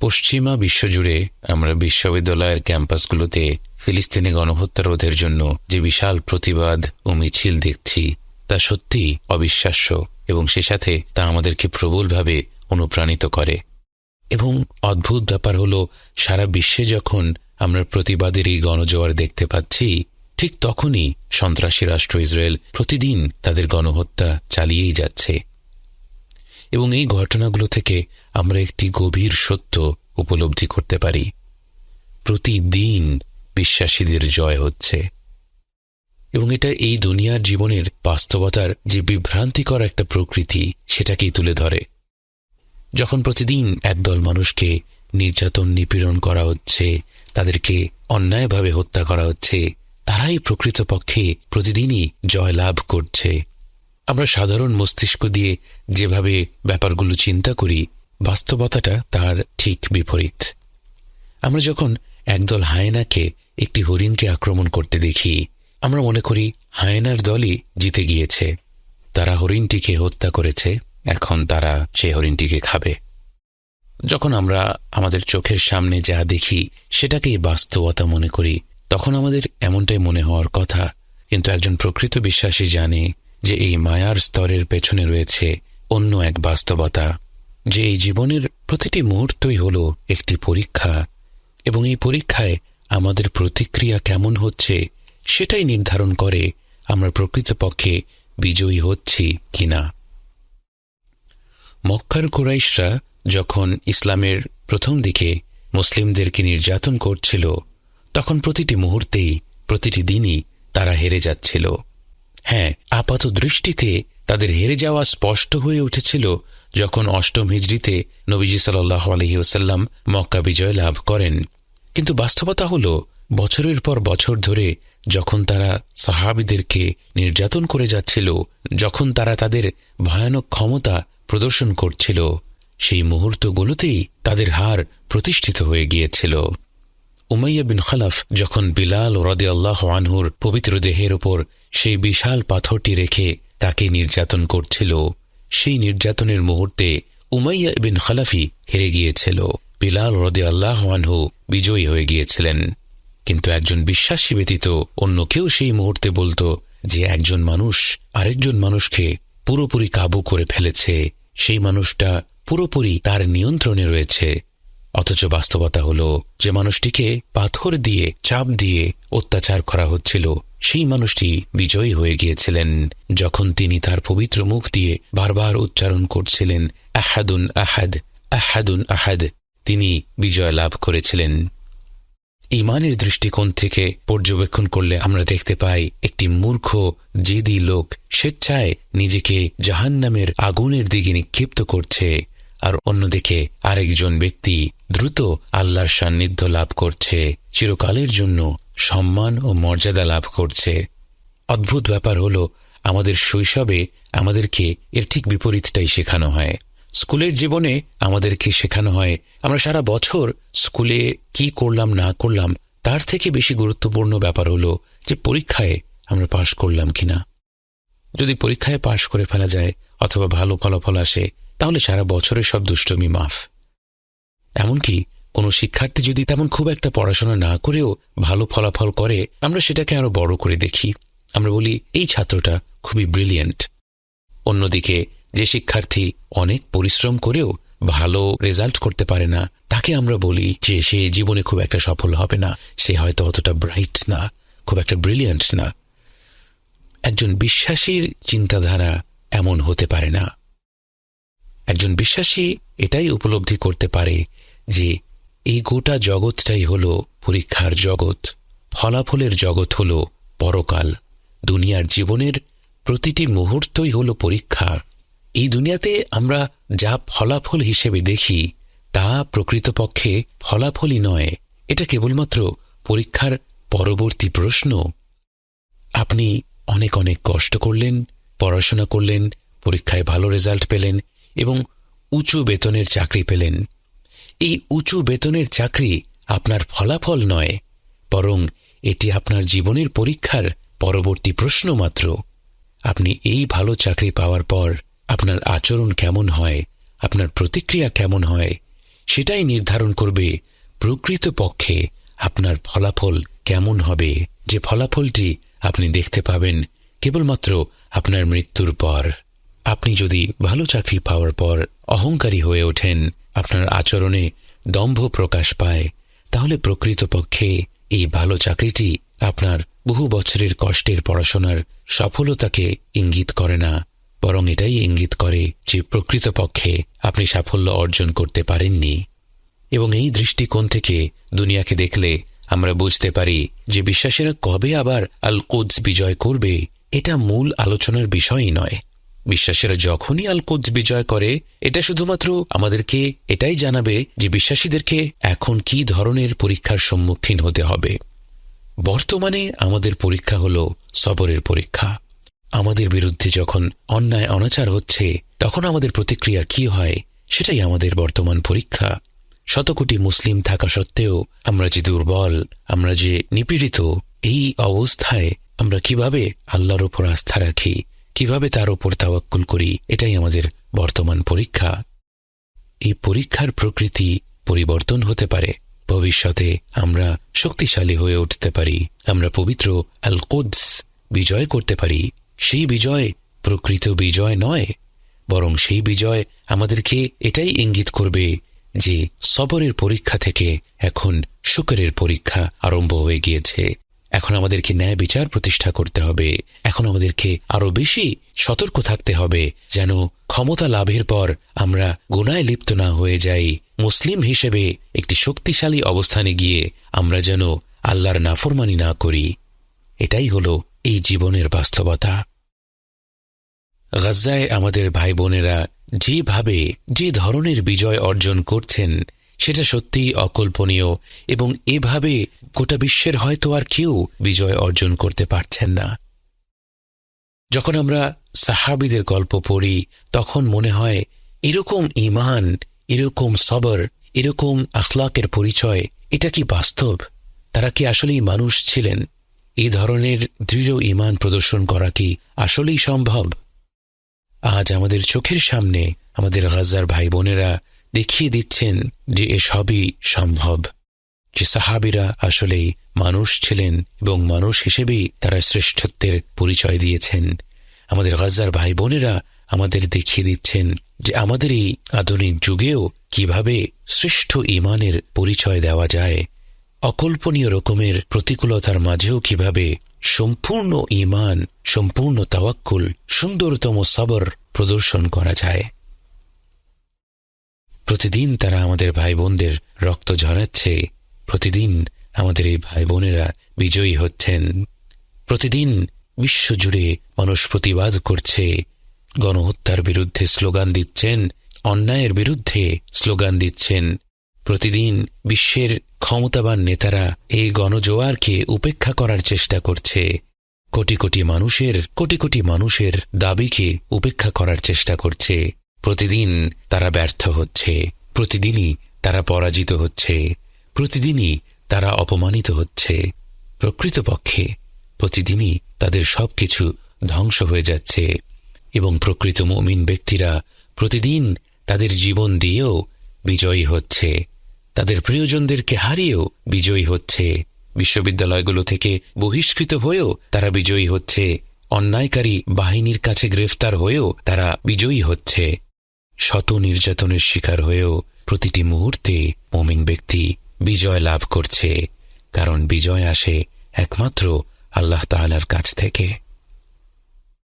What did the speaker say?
পশ্চিমা বিশ্বজুড়ে আমরা বিশ্ববিদ্যালয়ের ক্যাম্পাসগুলোতে ফিলিস্তিনি গণহত্যা রোধের জন্য যে বিশাল প্রতিবাদ ও মিছিল দেখছি, তা সত্যি অবিশ্বাস্য এবং সে সাথে তা আমাদেরকে প্রবলভাবে অনুপ্রাণিত করে। এবং অদ্ভুত ব্যাপার হল, সারা বিশ্বে যখন আমরা প্রতিবাদের এই গণজোয়ার দেখতে পাচ্ছি, ঠিক তখনই সন্ত্রাসী রাষ্ট্র ইসরায়েল প্রতিদিন তাদের গণহত্যা চালিয়েই যাচ্ছে। এবং এই ঘটনাগুলো থেকে আমরা একটি গভীর সত্য উপলব্ধি করতে পারি। প্রতিদিন বিশ্বাসীদের জয় হচ্ছে। এবং এটা এই দুনিয়ার জীবনের বাস্তবতার যে বিভ্রান্তিকর একটা প্রকৃতি, সেটাকেই তুলে ধরে। যখন প্রতিদিন একদল মানুষকে নির্যাতন, নিপীড়ন করা হচ্ছে, তাদেরকে অন্যায়ভাবে হত্যা করা হচ্ছে, তারাই প্রকৃতপক্ষে প্রতিদিনই জয়লাভ করছে। আমরা সাধারণ মস্তিষ্ক দিয়ে যেভাবে ব্যাপারগুলো চিন্তা করি, বাস্তবতাটা তার ঠিক বিপরীত। আমরা যখন একদল হায়নাকে, একটি হরিণকে আক্রমণ করতে দেখি, আমরা মনে করি হায়নার দলই জিতে গিয়েছে। তারা হরিণটিকে হত্যা করেছে, এখন তারা সে হরিণটিকে খাবে। যখন আমরা আমাদের চোখের সামনে যা দেখি, সেটাকেই বাস্তবতা মনে করি, তখন আমাদের এমনটাই মনে হওয়ার কথা। কিন্তু একজন প্রকৃত বিশ্বাসী জানে যে এই মায়ার স্তরের পেছনে রয়েছে অন্য এক বাস্তবতা, যে এই জীবনের প্রতিটি মুহূর্তই হল একটি পরীক্ষা, এবং এই পরীক্ষায় আমাদের প্রতিক্রিয়া কেমন হচ্ছে সেটাই নির্ধারণ করে আমরা প্রকৃতপক্ষে বিজয়ী হচ্ছি কিনা। মক্কার কুরাইশরা যখন ইসলামের প্রথম দিকে মুসলিমদেরকে নির্যাতন করছিল, তখন প্রতিটি মুহূর্তেই, প্রতিটি দিনই তারা হেরে যাচ্ছিল। হ্যাঁ আপাত দৃষ্টিতে তাদের হেরে যাওয়া স্পষ্ট হয়ে উঠেছিল যখন অষ্টম হিজড়িতে নবীজি সাল্লাহ আলহিউসাল্লাম মক্কা বিজয় লাভ করেন। কিন্তু বাস্তবতা হল, বছরের পর বছর ধরে যখন তারা সাহাবিদেরকে নির্যাতন করে যাচ্ছিল, যখন তারা তাদের ভয়ানক ক্ষমতা প্রদর্শন করছিল, সেই মুহূর্তগুলোতেই তাদের হার প্রতিষ্ঠিত হয়ে গিয়েছিল। উমাইয়া বিন খালাফ যখন বিলাল রদে আল্লাহ আনহুর পবিত্র দেহের ওপর সেই বিশাল পাথরটি রেখে তাকে নির্যাতন করছিল, সেই নির্যাতনের মুহূর্তে উমাইয়া বিন খালাফি হেরে গিয়েছিল। বিলাল রদে আল্লাহ আনহু বিজয়ী হয়ে গিয়েছিলেন। কিন্তু একজন বিশ্বাসী ব্যতীত অন্য কেউ সেই মুহূর্তে বলতো যে একজন মানুষ আরেকজন মানুষকে পুরোপুরি কাবু করে ফেলেছে। সেই মানুষটা পুরোপুরি তার নিয়ন্ত্রণে রয়েছে। অথচ বাস্তবতা হল, যে মানুষটিকে পাথর দিয়ে, চাপ দিয়ে অত্যাচার করা হচ্ছিল, সেই মানুষটি বিজয়ী হয়ে গিয়েছিলেন। যখন তিনি তার পবিত্র মুখ দিয়ে বারবার উচ্চারণ করছিলেন, আহাদুন আহাদ আহাদুন আহাদ তিনি বিজয় লাভ করেছিলেন। ইমানের দৃষ্টিকোণ থেকে পর্যবেক্ষণ করলে আমরা দেখতে পাই, একটি মূর্খ, জেদি লোক স্বেচ্ছায় নিজেকে জাহান্নামের আগুনের দিকে নিক্ষিপ্ত করছে, আর অন্যদিকে আরেকজন ব্যক্তি দ্রুত আল্লাহর সান্নিধ্য লাভ করছে, চিরকালের জন্য সম্মান ও মর্যাদা লাভ করছে। অদ্ভুত ব্যাপার হল, আমাদের শৈশবে আমাদেরকে এর ঠিক বিপরীতটাই শেখানো হয়। স্কুলের জীবনে আমাদেরকে শেখানো হয়, আমরা সারা বছর স্কুলে কি করলাম, না করলাম, তার থেকে বেশি গুরুত্বপূর্ণ ব্যাপার হলো যে পরীক্ষায় আমরা পাশ করলাম কিনা। যদি পরীক্ষায় পাশ করে ফেলা যায়, অথবা ভালো ফলাফল আসে, তাহলে সারা বছরের সব দুষ্টমি মাফ। এমনকি কোনো শিক্ষার্থী যদি তেমন খুব একটা পড়াশোনা না করেও ভালো ফলাফল করে, আমরা সেটাকে আরও বড় করে দেখি। আমরা বলি, এই ছাত্রটা খুবই ব্রিলিয়েন্ট অন্যদিকে, যে শিক্ষার্থী অনেক পরিশ্রম করেও ভালো রেজাল্ট করতে পারে না, তাকে আমরা বলি যে সে জীবনে খুব একটা সফল হবে না, সে হয়তো অতটা ব্রাইট না, খুব একটা ব্রিলিয়ান্ট না। একজন বিশ্বাসীর চিন্তাধারা এমন হতে পারে না। একজন বিশ্বাসী এটাই উপলব্ধি করতে পারে যে এই গোটা জগৎটাই হল পরীক্ষার জগৎ, ফলাফলের জগৎ হল পরকাল, দুনিয়ার জীবনের প্রতিটি মুহূর্তই হল পরীক্ষা। এই দুনিয়াতে আমরা যা ফলাফল হিসেবে দেখি, তা প্রকৃতপক্ষে ফলাফলই নয়। এটা কেবলমাত্র পরীক্ষার পরবর্তী প্রশ্ন। আপনি অনেক অনেক কষ্ট করলেন, পড়াশোনা করলেন, পরীক্ষায় ভালো রেজাল্ট পেলেন এবং উঁচু বেতনের চাকরি পেলেন। এই উঁচু বেতনের চাকরি আপনার ফলাফল নয়, বরং এটি আপনার জীবনের পরীক্ষার পরবর্তী প্রশ্ন মাত্র। আপনি এই ভালো চাকরি পাওয়ার পর আপনার আচরণ কেমন হয়, আপনার প্রতিক্রিয়া কেমন হয়, সেটাই নির্ধারণ করবে প্রকৃত পক্ষে আপনার ফলাফল কেমন হবে। যে ফলাফলটি আপনি দেখতে পাবেন কেবলমাত্র আপনার মৃত্যুর পর। আপনি যদি ভালো চাকরি পাওয়ার পর অহংকারী হয়ে ওঠেন, আপনার আচরণে দম্ভ প্রকাশ পায়, তাহলে প্রকৃতপক্ষে এই ভালো চাকরিটি আপনার বহু বছরের কষ্টের পড়াশোনার সফলতাকে ইঙ্গিত করে না, বরং এটাই ইঙ্গিত করে যে প্রকৃতপক্ষে আপনি সাফল্য অর্জন করতে পারেননি। এবং এই দৃষ্টিকোণ থেকে দুনিয়াকে দেখলে আমরা বুঝতে পারি যে বিশ্বাসীরা কবে আবার আল কোদস বিজয় করবে, এটা মূল আলোচনার বিষয়ই নয়। বিশ্বাসীরা যখনই আল কোদস বিজয় করে, এটা শুধুমাত্র আমাদেরকে এটাই জানাবে যে বিশ্বাসীদেরকে এখন কি ধরনের পরীক্ষার সম্মুখীন হতে হবে। বর্তমানে আমাদের পরীক্ষা হল সবরের পরীক্ষা। আমাদের বিরুদ্ধে যখন অন্যায় অনাচার হচ্ছে, তখন আমাদের প্রতিক্রিয়া কি হয়, সেটাই আমাদের বর্তমান পরীক্ষা। শতকোটি মুসলিম থাকা সত্ত্বেও আমরা যে দুর্বল, আমরা যে নিপীড়িত, এই অবস্থায় আমরা কীভাবে আল্লাহর ওপর আস্থা রাখি কীভাবে তার ওপর তাওয়াক্কুল করি, এটাই আমাদের বর্তমান পরীক্ষা। এই পরীক্ষার প্রকৃতি পরিবর্তন হতে পারে। ভবিষ্যতে আমরা শক্তিশালী হয়ে উঠতে পারি। আমরা পবিত্র আল বিজয় করতে পারি। সেই বিজয় প্রকৃত বিজয় নয়, বরং সেই বিজয় আমাদেরকে এটাই ইঙ্গিত করবে যে সবরের পরীক্ষা থেকে এখন শুকরের পরীক্ষা আরম্ভ হয়ে গিয়েছে। এখন আমাদেরকে ন্যায় বিচার প্রতিষ্ঠা করতে হবে। এখন আমাদেরকে আরও বেশি সতর্ক থাকতে হবে, যেন ক্ষমতা লাভের পর আমরা গুনায় লিপ্ত না হয়ে যাই। মুসলিম হিসেবে একটি শক্তিশালী অবস্থানে গিয়ে আমরা যেন আল্লাহর নাফরমানি না করি। এটাই হল এই জীবনের বাস্তবতা। গাজ্জায় আমাদের ভাই বোনেরা যেভাবে যে ধরনের বিজয় অর্জন করছেন সেটা সত্যিই অকল্পনীয় এবং এভাবে গোটা বিশ্বের হয়তো আর কেউ বিজয় অর্জন করতে পারছেন না। যখন আমরা সাহাবিদের গল্প পড়ি, তখন মনে হয় এরকম ইমান এরকম সবর, এরকম আখলাকের পরিচয়, এটা কি বাস্তব? তারা কি আসলেই মানুষ ছিলেন? এই ধরনের দৃঢ় ইমান প্রদর্শন করা কি আসলেই সম্ভব? আজ আমাদের চোখের সামনে আমাদের গাজার ভাই বোনেরা দেখিয়ে দিচ্ছেন যে এসবই সম্ভব। যে সাহাবিরা আসলেই মানুষ ছিলেন এবং মানুষ হিসেবেই তারা শ্রেষ্ঠত্বের পরিচয় দিয়েছেন। আমাদের গাজার ভাই বোনেরা আমাদের দেখিয়ে দিচ্ছেন যে আমাদের এই আধুনিক যুগেও কীভাবে শ্রেষ্ঠ ইমানের পরিচয় দেওয়া যায়। অকল্পনীয় রকমের প্রতিকূলতার মাঝেও কীভাবে সম্পূর্ণ ইমান সম্পূর্ণ তাওয়াক্কুল, সুন্দরতম সবর প্রদর্শন করা যায়। প্রতিদিন তারা আমাদের ভাই বোনদের রক্ত ঝরাচ্ছে। প্রতিদিন আমাদের এই ভাই বোনেরা বিজয়ী হচ্ছেন। প্রতিদিন বিশ্বজুড়ে মানুষ প্রতিবাদ করছে। গণহত্যার বিরুদ্ধে স্লোগান দিচ্ছেন, অন্যায়ের বিরুদ্ধে স্লোগান দিচ্ছেন। প্রতিদিন বিশ্বের ক্ষমতাবান নেতারা এই গণজোয়ারকে উপেক্ষা করার চেষ্টা করছে। কোটি কোটি মানুষের, কোটি কোটি মানুষের দাবিকে উপেক্ষা করার চেষ্টা করছে। প্রতিদিন তারা ব্যর্থ হচ্ছে, প্রতিদিনই তারা পরাজিত হচ্ছে, প্রতিদিনই তারা অপমানিত হচ্ছে। প্রকৃতপক্ষে প্রতিদিনই তাদের সবকিছু ধ্বংস হয়ে যাচ্ছে এবং প্রকৃত মমিন ব্যক্তিরা প্রতিদিন তাদের জীবন দিয়েও বিজয়ী হচ্ছে। তাদের প্রিয়জনদেরকে হারিয়েও বিজয়ী হচ্ছে। বিশ্ববিদ্যালয়গুলো থেকে বহিষ্কৃত হয়েও তারা বিজয়ী হচ্ছে। অন্যায়কারী বাহিনীর কাছে গ্রেফতার হয়েও তারা বিজয়ী হচ্ছে। শত নির্যাতনের শিকার হয়েও প্রতিটি মুহূর্তে মমিন ব্যক্তি বিজয় লাভ করছে, কারণ বিজয় আসে একমাত্র আল্লাহ তাহলার কাছ থেকে।